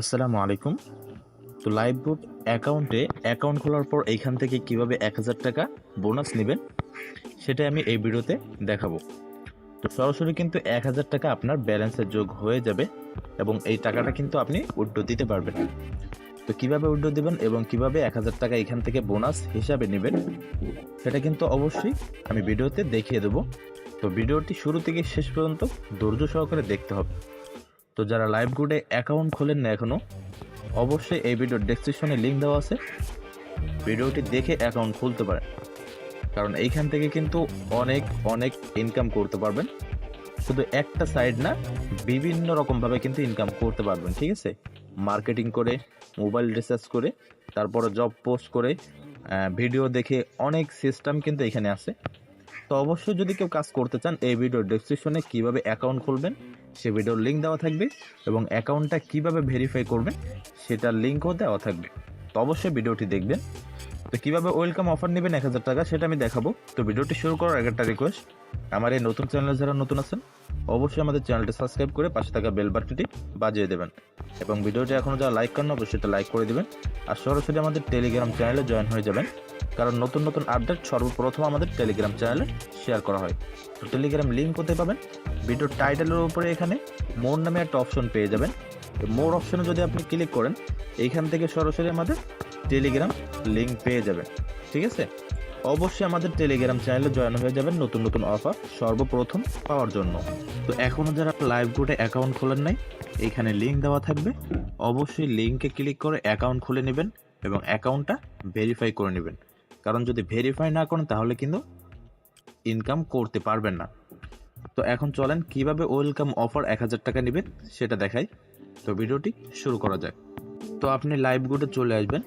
আসসালামু আলাইকুম। তো লাইভ বুট অ্যাকাউন্টে অ্যাকাউন্ট খোলার পর এইখান থেকে কীভাবে এক হাজার টাকা বোনাস নেবেন সেটা আমি এই ভিডিওতে দেখাবো। তো সরাসরি কিন্তু এক হাজার টাকা আপনার ব্যালেন্সে যোগ হয়ে যাবে এবং এই টাকাটা কিন্তু আপনি উড্ডো দিতে পারবেন। তো কীভাবে উড্ডো দেবেন এবং কীভাবে এক হাজার টাকা এখান থেকে বোনাস হিসাবে নেবেন, সেটা কিন্তু অবশ্যই আমি ভিডিওতে দেখিয়ে দেবো। তো ভিডিওটি শুরু থেকে শেষ পর্যন্ত ধৈর্য সহকারে দেখতে হবে। তো যারা লাইভ গ্রুপে অ্যাকাউন্ট খোলেন না এখনও অবশ্যই এই ভিডিওর ডেসক্রিপশনে লিঙ্ক দেওয়া আছে। ভিডিওটি দেখে অ্যাকাউন্ট খুলতে পারেন। কারণ এইখান থেকে কিন্তু অনেক অনেক ইনকাম করতে পারবেন। শুধু একটা সাইড না, বিভিন্ন রকমভাবে কিন্তু ইনকাম করতে পারবেন, ঠিক আছে? মার্কেটিং করে মোবাইল রিসার্চ করে, তারপরে জব পোস্ট করে ভিডিও দেখে অনেক সিস্টেম কিন্তু এখানে আছে। তো অবশ্যই যদি কেউ কাজ করতে চান, এই ভিডিওর ডেসক্রিপশনে কীভাবে অ্যাকাউন্ট খুলবেন সে ভিডিওর লিঙ্ক দেওয়া থাকবে এবং অ্যাকাউন্টটা কীভাবে ভেরিফাই করবেন সেটার লিঙ্কও দেওয়া থাকবে। তো অবশ্যই ভিডিওটি দেখবেন। তো কীভাবে ওয়েলকাম অফার নেবেন এক হাজার টাকা সেটা আমি দেখাবো। তো ভিডিওটি শুরু করার আগে একটা রিকোয়েস্ট আমার এই নতুন চ্যানেলে যারা নতুন আছেন, অবশ্যই আমাদের চ্যানেলটি সাবস্ক্রাইব করে পাশে থাকা বেল বাটনটি বাজিয়ে দেবেন এবং ভিডিওটি এখনও যারা লাইক করেন অবশ্যই সেটা লাইক করে দিবেন। আর সরাসরি আমাদের টেলিগ্রাম চ্যানেলে জয়েন হয়ে যাবেন, কারণ নতুন নতুন আপডেট সর্বপ্রথম আমাদের টেলিগ্রাম চ্যানেলে শেয়ার করা হয়। তো টেলিগ্রাম লিঙ্ক কোথায় পাবেন? ভিডিওর টাইটেলের উপরে এখানে মোর নামে একটা অপশন পেয়ে যাবেন। মোর অপশনে যদি আপনি ক্লিক করেন, এইখান থেকে সরাসরি আমাদের টেলিগ্রাম লিঙ্ক পেয়ে যাবেন ঠিক আছে? অবশ্যই আমাদের টেলিগ্রাম চ্যানেলে জয়েন হয়ে যাবেন নতুন নতুন অফার সর্বপ্রথম পাওয়ার জন্য। তো এখনও যারা লাইভ গ্রুপে অ্যাকাউন্ট খোলেন নাই, এখানে লিঙ্ক দেওয়া থাকবে। অবশ্যই লিঙ্কে ক্লিক করে অ্যাকাউন্ট খুলে নেবেন এবং অ্যাকাউন্টটা ভেরিফাই করে নেবেন। কারণ যদি ভেরিফাই না করেন, তাহলে কিন্তু ইনকাম করতে পারবেন না। তো এখন চলেন, কীভাবে ওয়েলকাম অফার এক হাজার টাকা নেবেন সেটা দেখাই। তো ভিডিওটি শুরু করা যাক। তো আপনি লাইভ গ্রুপে চলে আসবেন।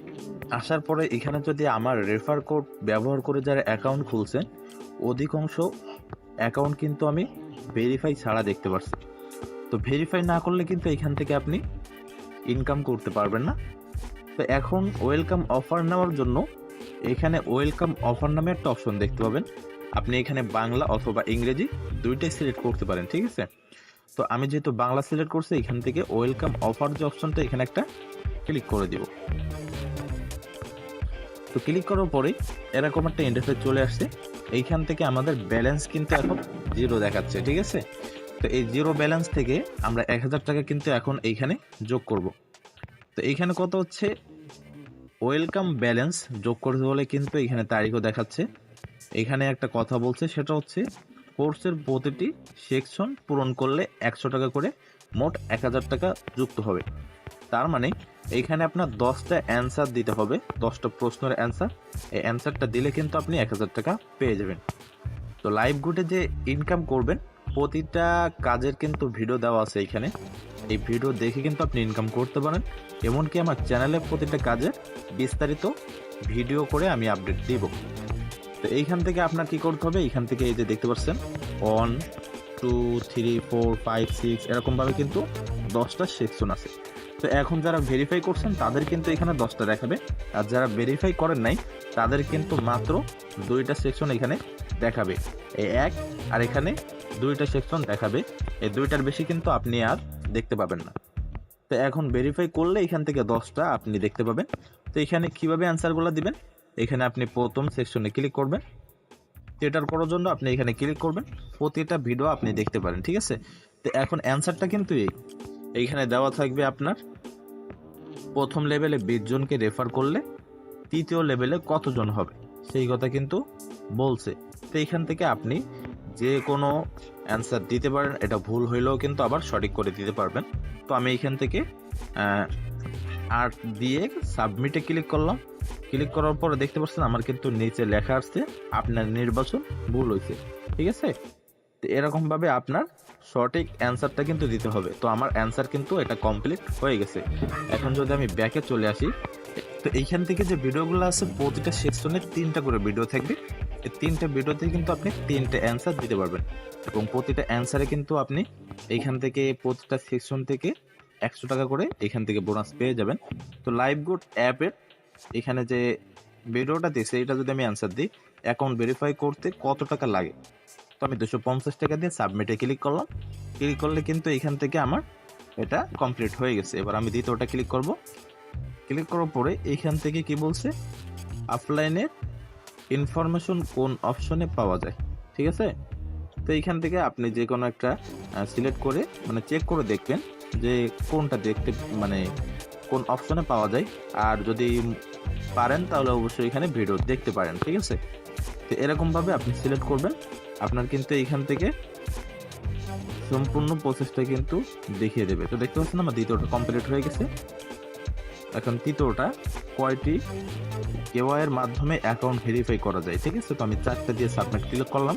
আসার পরে এখানে যদি আমার রেফার কোড ব্যবহার করে যারা অ্যাকাউন্ট খুলছেন অধিকাংশ অ্যাকাউন্ট কিন্তু আমি ভেরিফাই ছাড়া দেখতে পাচ্ছি তো ভেরিফাই না করলে কিন্তু এখান থেকে আপনি ইনকাম করতে পারবেন না। তো এখন ওয়েলকাম অফার নেওয়ার জন্য এখানে ওয়েলকাম অফার নামে একটা অপশন দেখতে পাবেন। আপনি এখানে বাংলা অথবা ইংরেজি দুইটাই সিলেক্ট করতে পারেন, ঠিক আছে? তো আমি যেহেতু বাংলা সিলেক্ট করছি, এখান থেকে ওয়েলকাম অফার যে অপশনটা এখানে একটা ক্লিক করে দিব। তো ক্লিক করার পরে এরকম একটা ইন্টারফেস চলে আসছে। এইখান থেকে আমাদের ব্যালেন্স কিন্তু এখন জিরো দেখাচ্ছে, ঠিক আছে? তো এই জিরো ব্যালেন্স থেকে আমরা এক হাজার টাকা কিন্তু এখন এইখানে যোগ করব। তো এইখানে কত হচ্ছে? ওয়েলকাম ব্যালেন্স যোগ করতে হলে কিন্তু এখানে তারিখও দেখাচ্ছে। এখানে একটা কথা বলছে, সেটা হচ্ছে কোর্সের প্রতিটি সেকশন পূরণ করলে একশো টাকা করে মোট এক হাজার টাকা যুক্ত হবে। তার মানে এইখানে আপনার দশটা অ্যান্সার দিতে হবে, দশটা প্রশ্নের অ্যান্সার এই অ্যান্সারটা দিলে কিন্তু আপনি এক হাজার টাকা পেয়ে যাবেন। তো লাইভ গ্রুপে যে ইনকাম করবেন, প্রতিটা কাজের কিন্তু ভিডিও দেওয়া আছে এখানে। এই ভিডিও দেখে কিন্তু আপনি ইনকাম করতে পারেন। এমনকি আমার চ্যানেলে প্রতিটা কাজের বিস্তারিত ভিডিও করে আমি আপডেট দিব। তো এইখান থেকে আপনার কি করতে হবে? এইখান থেকে এই যে দেখতে পাচ্ছেন one two three four five six এরকমভাবে কিন্তু দশটা সেকশন আছে। তো এখন যারা ভেরিফাই করছেন, তাদের কিন্তু এখানে দশটা দেখাবে। আর যারা ভেরিফাই করেন নাই, তাদের কিন্তু মাত্র দুইটা সেকশন এখানে দেখাবে। এই এক আর এখানে দুইটা সেকশন দেখাবে। এই দুইটার বেশি কিন্তু আপনি আর দেখতে পাবেন না। তো এখন ভেরিফাই করলে এখান থেকে দশটা আপনি দেখতে পাবেন। তো এখানে কীভাবে অ্যান্সারগুলো দিবেন? এখানে আপনি প্রথম সেকশনে ক্লিক করবেন। এটার করার জন্য আপনি এখানে ক্লিক করবেন। প্রতিটা ভিডিও আপনি দেখতে পারেন, ঠিক আছে? তো এখন অ্যান্সারটা কিন্তু এই। এইখানে দেওয়া থাকবে আপনার, প্রথম লেভেলে বিশ জনকে রেফার করলে তৃতীয় লেভেলে কতজন হবে? সেই কথা কিন্তু বলছে। তো এইখান থেকে আপনি যে কোনো অ্যান্সার দিতে পারেন, এটা ভুল হইলেও কিন্তু আবার সঠিক করে দিতে পারবেন। তো আমি এইখান থেকে আর্ট দিয়ে সাবমিটে ক্লিক করলাম। ক্লিক করার পরে দেখতে পাচ্ছেন আমার কিন্তু নিচে লেখা আসছে, আপনার নির্বাচন ভুল হয়েছে ঠিক আছে? তো এরকমভাবে আপনার সঠিক অ্যান্সারটা কিন্তু দিতে হবে। তো আমার অ্যান্সার কিন্তু এটা কমপ্লিট হয়ে গেছে। এখন যদি আমি ব্যাকে চলে আসি, তো এইখান থেকে যে ভিডিওগুলো আছে, প্রতিটা সেকশনে তিনটা করে ভিডিও থাকবে। এই তিনটা ভিডিওতে কিন্তু আপনি তিনটে অ্যান্সার দিতে পারবেন। এবং প্রতিটা অ্যান্সারে কিন্তু আপনি এইখান থেকে, প্রতিটা সেকশন থেকে একশো টাকা করে এখান থেকে বোনাস পেয়ে যাবেন। তো লাইভ গুড অ্যাপের এখানে যে ভিডিওটা দিয়েছে, এটা যদি আমি অ্যান্সার দিই অ্যাকাউন্ট ভেরিফাই করতে কত টাকা লাগে? তো আমি দুশো পঞ্চাশ টাকা দিয়ে সাবমিটে ক্লিক করলাম। ক্লিক করলে কিন্তু এখান থেকে আমার এটা কমপ্লিট হয়ে গেছে। এবার আমি দ্বিতীয়টা ক্লিক করব। ক্লিক করার পরে এখান থেকে কি বলছে? অফলাইনের ইনফরমেশন কোন অপশনে পাওয়া যায়। ঠিক আছে? তো এইখান থেকে আপনি যে কোনো একটা সিলেক্ট করে মানে চেক করে দেখবেন যে কোনটা দেখতে মানে কোন অপশনে পাওয়া যায়। আর যদি পারেন তাহলে অবশ্যই এখানে ভিডিও দেখতে পারেন। ঠিক আছে? তো এরকমভাবে আপনি সিলেক্ট করবেন। আপনার কিন্তু এইখান থেকে সম্পূর্ণ প্রসেসটা কিন্তু দেখিয়ে দেবে। তো দেখতে পাচ্ছেন আমার দ্বিতীয়টা কমপ্লিট হয়ে গেছে। এখন তৃতীয়টা, কয়টি কেওয়াইয়ের মাধ্যমে অ্যাকাউন্ট ভেরিফাই করা যায়, ঠিক আছে? তো আমি চারটা দিয়ে সাবমিট ক্লিক করলাম।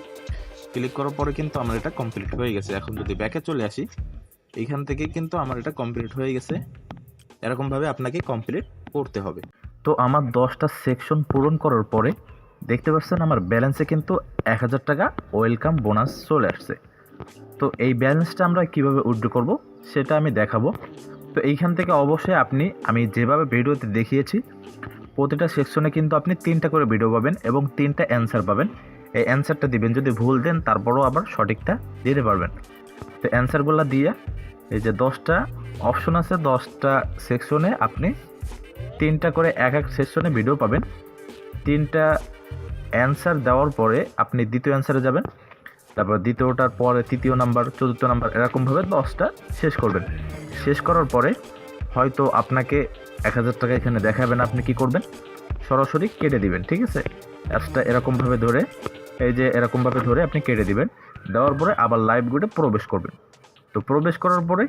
ক্লিক করার পরে কিন্তু আমার এটা কমপ্লিট হয়ে গেছে। এখন যদি ব্যাকে চলে আসি এইখান থেকে কিন্তু আমার এটা কমপ্লিট হয়ে গেছে। এরকমভাবে আপনাকে কমপ্লিট করতে হবে। তো আমার দশটা সেকশন পূরণ করার পরে দেখতে পাচ্ছেন আমার ব্যালেন্সে কিন্তু এক হাজার টাকা ওয়েলকাম বোনাস চলে আসছে। তো এই ব্যালেন্সটা আমরা কীভাবে উইথড্র করব সেটা আমি দেখাবো। তো এইখান থেকে অবশ্যই আপনি, আমি যেভাবে ভিডিওতে দেখিয়েছি, প্রতিটা সেকশনে কিন্তু আপনি তিনটা করে ভিডিও পাবেন এবং তিনটা অ্যান্সার পাবেন। এই অ্যান্সারটা দিবেন, যদি ভুল দেন তারপরও আবার সঠিকটা দিতে পারবেন। তো অ্যান্সারগুলো দিয়ে এই যে দশটা অপশন আছে, দশটা সেকশনে আপনি তিনটা করে এক এক সেকশনে ভিডিও পাবেন। তিনটা অ্যান্সার দেওয়ার পরে আপনি দ্বিতীয় অ্যান্সারে যাবেন। তারপর দ্বিতীয়টার পরে তৃতীয় নাম্বার চতুর্থ নাম্বার এরকমভাবে দশটা শেষ করবেন। শেষ করার পরে হয়তো আপনাকে এক হাজার টাকা এখানে দেখাবেন আপনি কি করবেন। সরাসরি কেটে দিবেন, ঠিক আছে? অ্যাপসটা এরকমভাবে ধরে, এই যে এরকমভাবে ধরে আপনি কেটে দিবেন। দেওয়ার পরে আবার লাইভ গ্রুপে প্রবেশ করবেন। তো প্রবেশ করার পরে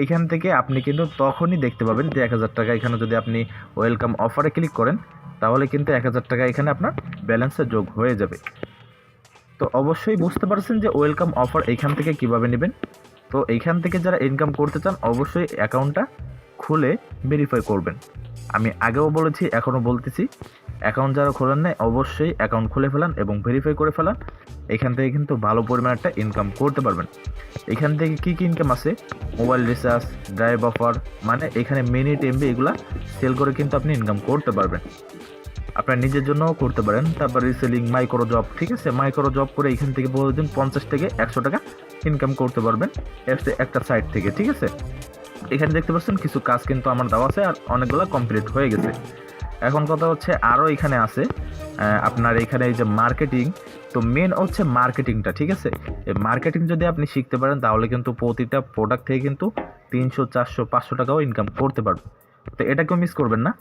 এইখান থেকে আপনি কিন্তু তখনই দেখতে পাবেন যে এক হাজার টাকা এখানে যদি আপনি ওয়েলকাম অফারে ক্লিক করেন তাহলে কিন্তু এক হাজার টাকা এখানে আপনার ব্যালেন্সে যোগ হয়ে যাবে। তো অবশ্যই বুঝতে পারছেন যে ওয়েলকাম অফার এইখান থেকে কীভাবে নেবেন। তো এইখান থেকে যারা ইনকাম করতে চান, অবশ্যই অ্যাকাউন্টটা খুলে ভেরিফাই করবেন। আমি আগেও বলেছি, এখনও বলতেছি অ্যাকাউন্ট যারা খোলেন নাই, অবশ্যই অ্যাকাউন্ট খুলে ফেলান এবং ভেরিফাই করে ফেলান। এখান থেকে কিন্তু ভালো পরিমাণ একটা ইনকাম করতে পারবেন। এখান থেকে কী কী ইনকাম আছে? মোবাইল রিচার্জ ড্রাইভ অফার মানে এখানে মিনিট এমবি এগুলা সেল করে কিন্তু আপনি ইনকাম করতে পারবেন। আপনার নিজের জন্যও করতে পারেন। তারপর রিসেলিং মাইক্রো জব ঠিক আছে? মাইক্রো জব করে এখান থেকে প্রতিদিন পঞ্চাশ থেকে একশো টাকা ইনকাম করতে পারবেন। একটা- সাইট থেকে, ঠিক আছে? এখানে দেখতে পাচ্ছেন কিছু কাজ কিন্তু আমার দেওয়া আছে আর অনেকগুলো কমপ্লিট হয়ে গেছে। এখন কথা হচ্ছে আরও এখানে আছে আপনার এখানে এই যে মার্কেটিং তো মেন হচ্ছে মার্কেটিংটা ঠিক আছে? এই মার্কেটিং যদি আপনি শিখতে পারেন, তাহলে কিন্তু প্রতিটা প্রোডাক্ট থেকে কিন্তু তিনশো, চারশো, পাঁচশো টাকাও ইনকাম করতে পারবেন। তো এটাকেও মিস করবেন না।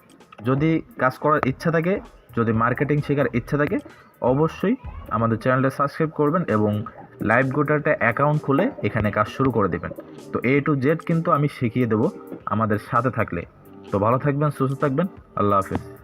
যদি কাজ করার ইচ্ছা থাকে, যদি মার্কেটিং শেখার ইচ্ছা থাকে, অবশ্যই আমাদের চ্যানেলটা সাবস্ক্রাইব করবেন এবং লাইভ গোটারটা অ্যাকাউন্ট খুলে এখানে কাজ শুরু করে দেবেন। তো এ টু জেড কিন্তু আমি শিখিয়ে দেবো আমাদের সাথে থাকলে। তো ভালো থাকবেন, সুস্থ থাকবেন, আল্লাহ হাফেজ।